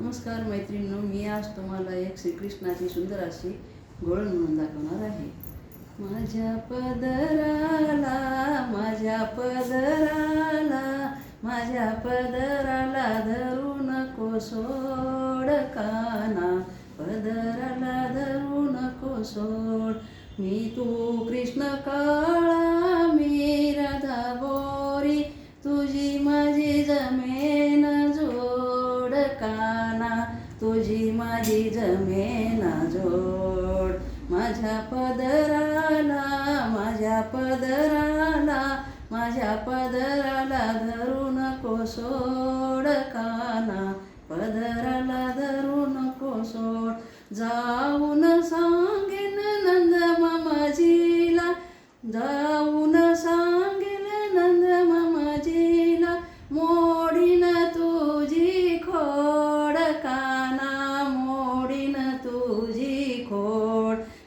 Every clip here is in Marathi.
नमस्कार मैत्रिणींनो मी आज तुम्हाला एक श्रीकृष्णाची सुंदर अशी गोळण म्हणून दाखवणार आहे. माझ्या पदराला माझ्या पदराला माझ्या पदराला धरू नको सोड काना. पदराला धरू नको सोड. मी तू कृष्ण का तुझी माझी जमेना जोड. माझ्या पदराला माझ्या पदराला माझ्या पदराला धरू नको सोड काना. पदराला धरू नको सोड. जाऊन सांग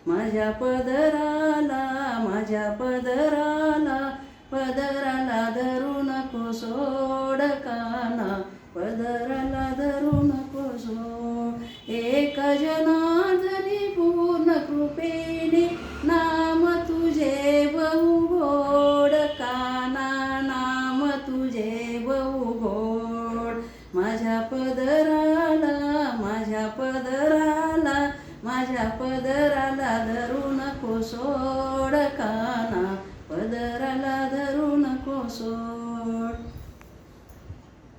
माझ्या पदराला माझ्या पदराला पदराला धरू नको सोड काना पदराला धरू नको सोड. एक जनार्दनी पूर्ण कृपेने नाम तुझे बहु गोड काना नाम तुझे बहु गोड. माझ्या पदराला माझ्या पद माझ्या पदराला धरू नको सोड